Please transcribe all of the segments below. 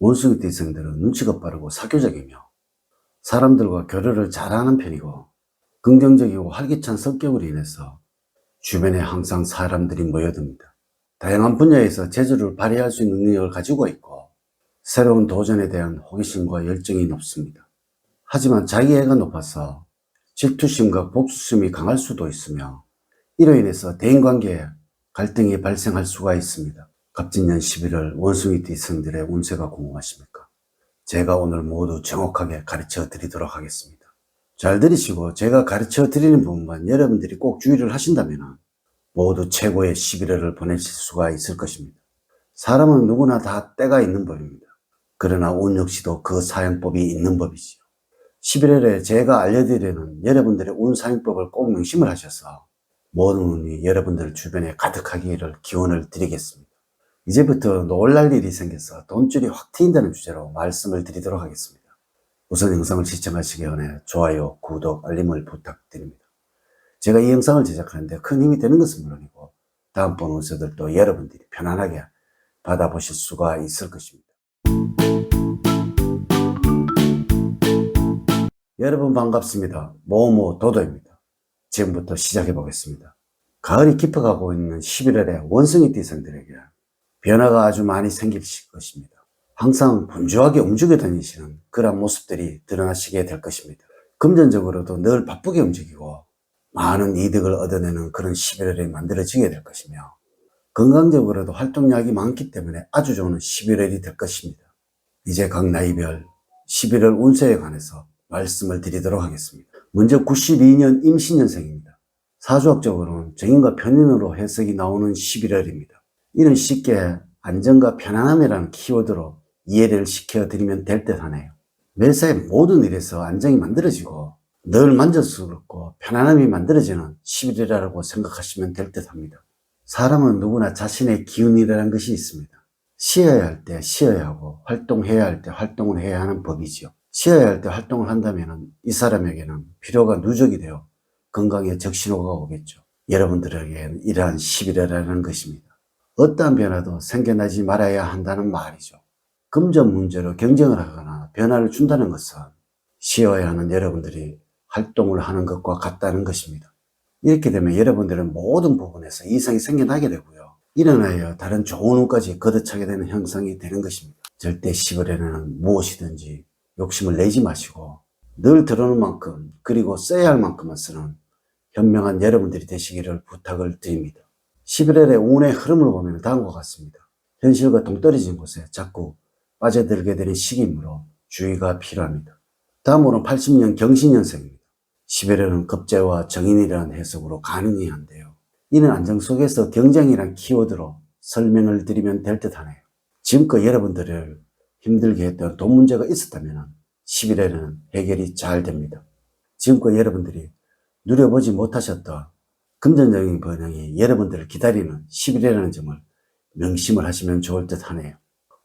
원숭이 띠생들은 눈치가 빠르고 사교적이며 사람들과 교류를 잘하는 편이고 긍정적이고 활기찬 성격으로 인해서 주변에 항상 사람들이 모여듭니다. 다양한 분야에서 재주를 발휘할 수 있는 능력을 가지고 있고 새로운 도전에 대한 호기심과 열정이 높습니다. 하지만 자기애가 높아서 질투심과 복수심이 강할 수도 있으며 이로 인해서 대인관계에 갈등이 발생할 수가 있습니다. 갑진년 11월 원숭이 띠성들의 운세가 궁금하십니까? 제가 오늘 모두 정확하게 가르쳐 드리도록 하겠습니다. 잘 들으시고 제가 가르쳐 드리는 부분만 여러분들이 꼭 주의를 하신다면 모두 최고의 11월을 보내실 수가 있을 것입니다. 사람은 누구나 다 때가 있는 법입니다. 그러나 운 역시도 그 사용법이 있는 법이지요. 11월에 제가 알려드리는 여러분들의 운 사용법을 꼭 명심을 하셔서 모든 운이 여러분들 주변에 가득하기를 기원을 드리겠습니다. 이제부터 놀랄 일이 생겨서 돈줄이 확 트인다는 주제로 말씀을 드리도록 하겠습니다. 우선 영상을 시청하시기 전에 좋아요, 구독, 알림을 부탁드립니다. 제가 이 영상을 제작하는데 큰 힘이 되는 것은 물론이고 다음번 운세들도 여러분들이 편안하게 받아보실 수가 있을 것입니다. 여러분 반갑습니다. 모모 도도입니다. 지금부터 시작해 보겠습니다. 가을이 깊어가고 있는 11월에 원숭이 띠생들에게 변화가 아주 많이 생길 것입니다. 항상 분주하게 움직여 다니시는 그런 모습들이 드러나시게 될 것입니다. 금전적으로도 늘 바쁘게 움직이고 많은 이득을 얻어내는 그런 11월이 만들어지게 될 것이며 건강적으로도 활동량이 많기 때문에 아주 좋은 11월이 될 것입니다. 이제 각 나이별 11월 운세에 관해서 말씀을 드리도록 하겠습니다. 먼저 92년 임신년생입니다. 사주학적으로는 정인과 편인으로 해석이 나오는 11월입니다. 이는 쉽게 안정과 편안함이라는 키워드로 이해를 시켜드리면 될 듯 하네요. 매사의 모든 일에서 안정이 만들어지고 늘 만족스럽고 편안함이 만들어지는 11일이라고 생각하시면 될 듯 합니다. 사람은 누구나 자신의 기운이라는 것이 있습니다. 쉬어야 할 때 쉬어야 하고 활동해야 할 때 활동을 해야 하는 법이지요. 쉬어야 할 때 활동을 한다면 이 사람에게는 필요가 누적이 되어 건강에 적신호가 오겠죠. 여러분들에게는 이러한 11일이라는 것입니다. 어떠한 변화도 생겨나지 말아야 한다는 말이죠. 금전 문제로 경쟁을 하거나 변화를 준다는 것은 쉬어야 하는 여러분들이 활동을 하는 것과 같다는 것입니다. 이렇게 되면 여러분들은 모든 부분에서 이상이 생겨나게 되고요. 일어나야 다른 좋은 운까지 걷어차게 되는 형성이 되는 것입니다. 절대 10월에는 무엇이든지 욕심을 내지 마시고 늘 들어오는 만큼 그리고 써야 할 만큼만 쓰는 현명한 여러분들이 되시기를 부탁을 드립니다. 11월의 운의 흐름을 보면 다음과 같습니다. 현실과 동떨어진 곳에 자꾸 빠져들게 되는 시기이므로 주의가 필요합니다. 다음으로는 80년 경신년생입니다. 11월은 급제와 정인이라는 해석으로 가능이 한데요. 이는 안정 속에서 경쟁이란 키워드로 설명을 드리면 될 듯 하네요. 지금껏 여러분들을 힘들게 했던 돈 문제가 있었다면 11월에는 해결이 잘 됩니다. 지금껏 여러분들이 누려보지 못하셨던 금전적인 번영이 여러분들을 기다리는 10일이라는 점을 명심을 하시면 좋을 듯 하네요.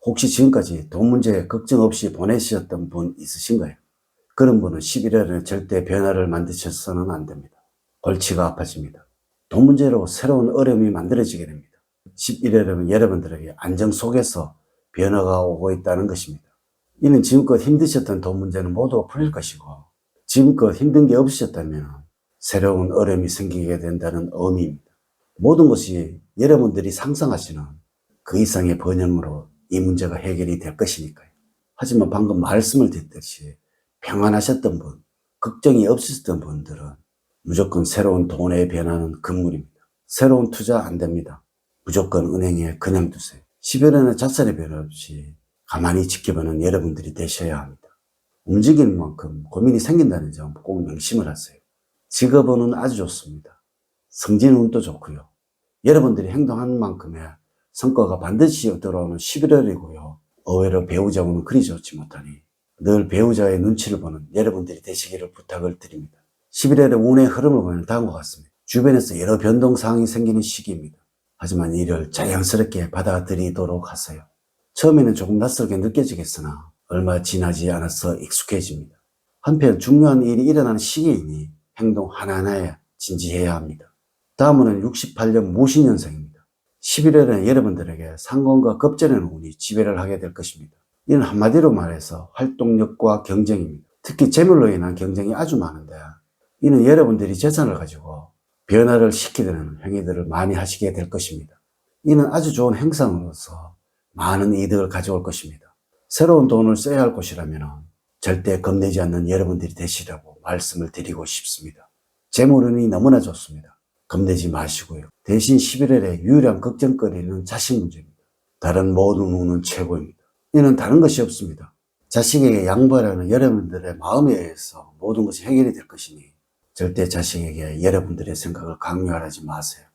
혹시 지금까지 돈 문제에 걱정 없이 보내셨던 분 있으신가요? 그런 분은 11월에는 절대 변화를 만드셔서는 안 됩니다. 골치가 아파집니다. 돈 문제로 새로운 어려움이 만들어지게 됩니다. 11월에는 여러분들에게 안정 속에서 변화가 오고 있다는 것입니다. 이는 지금껏 힘드셨던 돈 문제는 모두 풀릴 것이고 지금껏 힘든 게 없으셨다면 새로운 어려움이 생기게 된다는 의미입니다. 모든 것이 여러분들이 상상하시는 그 이상의 번영으로 이 문제가 해결이 될 것이니까요. 하지만 방금 말씀을 드렸듯이 평안하셨던 분, 걱정이 없으셨던 분들은 무조건 새로운 돈의 변화는 금물입니다. 새로운 투자 안 됩니다. 무조건 은행에 그냥 두세요. 10여 년의 자살의 변화 없이 가만히 지켜보는 여러분들이 되셔야 합니다. 움직이는 만큼 고민이 생긴다는 점 꼭 명심을 하세요. 직업운은 아주 좋습니다. 성진운도 좋고요. 여러분들이 행동한 만큼의 성과가 반드시 들어오는 11월이고요. 의외로 배우자 운은 그리 좋지 못하니 늘 배우자의 눈치를 보는 여러분들이 되시기를 부탁을 드립니다. 11월의 운의 흐름을 보면 다음과 같습니다. 주변에서 여러 변동 사항이 생기는 시기입니다. 하지만 이를 자연스럽게 받아들이도록 하세요. 처음에는 조금 낯설게 느껴지겠으나 얼마 지나지 않아서 익숙해집니다. 한편 중요한 일이 일어나는 시기이니 행동 하나하나에 진지해야 합니다. 다음은 68년 무신년생입니다. 11월에는 여러분들에게 상권과 급전의 운이 지배를 하게 될 것입니다. 이는 한마디로 말해서 활동력과 경쟁입니다. 특히 재물로 인한 경쟁이 아주 많은데 이는 여러분들이 재산을 가지고 변화를 시키려는 행위들을 많이 하시게 될 것입니다. 이는 아주 좋은 행상으로서 많은 이득을 가져올 것입니다. 새로운 돈을 써야 할 곳이라면 절대 겁내지 않는 여러분들이 되시라고 말씀을 드리고 싶습니다. 재물운이 너무나 좋습니다. 겁내지 마시고요. 대신 11월에 유일한 걱정거리는 자식 문제입니다. 다른 모든 운은 최고입니다. 이는 다른 것이 없습니다. 자식에게 양보하라는 여러분들의 마음에 의해서 모든 것이 해결이 될 것이니 절대 자식에게 여러분들의 생각을 강요하지 마세요.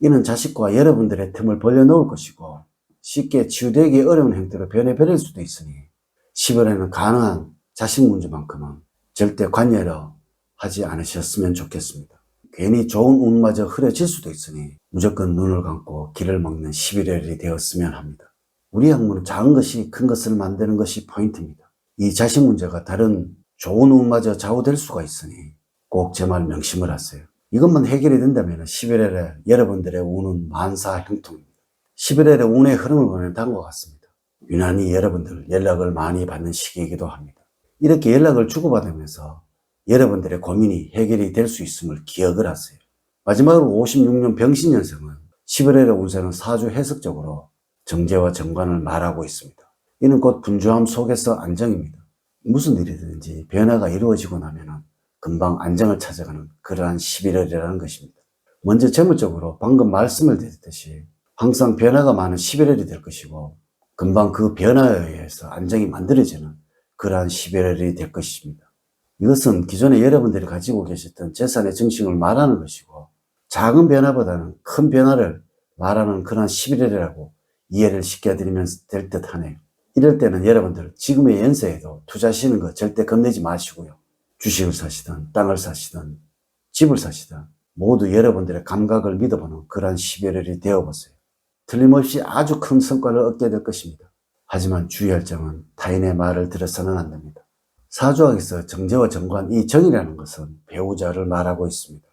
이는 자식과 여러분들의 틈을 벌려놓을 것이고 쉽게 치유되기 어려운 행태로 변해버릴 수도 있으니 10월에는 가능한 자식 문제만큼은 절대 관여를 하지 않으셨으면 좋겠습니다. 괜히 좋은 운마저 흐려질 수도 있으니 무조건 눈을 감고 길을 먹는 11월이 되었으면 합니다. 우리 학문은 작은 것이 큰 것을 만드는 것이 포인트입니다. 이 자식 문제가 다른 좋은 운마저 좌우될 수가 있으니 꼭 제 말 명심을 하세요. 이것만 해결이 된다면 11월에 여러분들의 운은 만사 형통입니다. 11월의 운의 흐름을 보면 다음과 같습니다. 유난히 여러분들 연락을 많이 받는 시기이기도 합니다. 이렇게 연락을 주고받으면서 여러분들의 고민이 해결이 될 수 있음을 기억을 하세요. 마지막으로 56년 병신년생은 11월의 운세는 사주 해석적으로 정제와 정관을 말하고 있습니다. 이는 곧 분주함 속에서 안정입니다. 무슨 일이든지 변화가 이루어지고 나면 금방 안정을 찾아가는 그러한 11월이라는 것입니다. 먼저 재물적으로 방금 말씀을 드렸듯이 항상 변화가 많은 11월이 될 것이고 금방 그 변화에 의해서 안정이 만들어지는 그러한 11월이 될 것입니다. 이것은 기존에 여러분들이 가지고 계셨던 재산의 정신을 말하는 것이고 작은 변화보다는 큰 변화를 말하는 그러한 11월이라고 이해를 시켜드리면 될 듯 하네요. 이럴 때는 여러분들 지금의 연세에도 투자하시는 거 절대 겁내지 마시고요. 주식을 사시든 땅을 사시든 집을 사시든 모두 여러분들의 감각을 믿어보는 그러한 11월이 되어보세요. 틀림없이 아주 큰 성과를 얻게 될 것입니다. 하지만 주의할 점은 타인의 말을 들어서는 안 됩니다. 사주학에서 정제와 정관 이 정이라는 것은 배우자를 말하고 있습니다.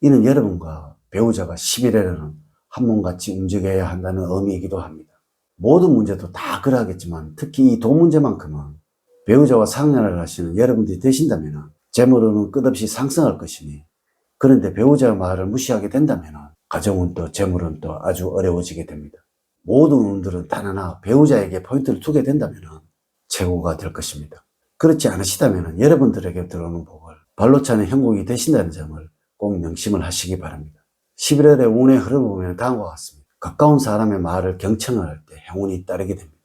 이는 여러분과 배우자가 11월에는 한 몸같이 움직여야 한다는 의미이기도 합니다. 모든 문제도 다 그러하겠지만 특히 이돈 문제만큼은 배우자와 상관을 하시는 여러분들이 되신다면 재물은 끝없이 상승할 것이니 그런데 배우자의 말을 무시하게 된다면 가정은 또 재물은 또 아주 어려워지게 됩니다. 모든 운들은 단 하나 배우자에게 포인트를 두게 된다면 최고가 될 것입니다. 그렇지 않으시다면 여러분들에게 들어오는 복을 발로 차는 형국이 되신다는 점을 꼭 명심을 하시기 바랍니다. 11월의 운의 흐름을 보면 다음과 같습니다. 가까운 사람의 말을 경청을 할 때 행운이 따르게 됩니다.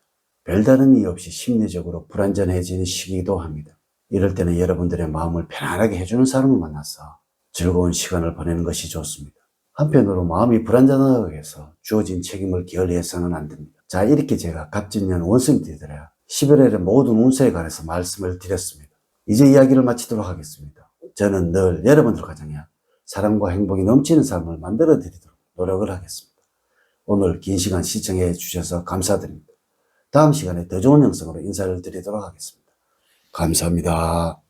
별다른 이유 없이 심리적으로 불안전해지는 시기이기도 합니다. 이럴 때는 여러분들의 마음을 편안하게 해주는 사람을 만나서 즐거운 시간을 보내는 것이 좋습니다. 한편으로 마음이 불안전하다고 해서 주어진 책임을 게을리해서는 안 됩니다. 자, 이렇게 제가 갑진년 원숭이들이라 11월의 모든 운세에 관해서 말씀을 드렸습니다. 이제 이야기를 마치도록 하겠습니다. 저는 늘 여러분들 가정에 사랑과 행복이 넘치는 삶을 만들어 드리도록 노력을 하겠습니다. 오늘 긴 시간 시청해 주셔서 감사드립니다. 다음 시간에 더 좋은 영상으로 인사를 드리도록 하겠습니다. 감사합니다.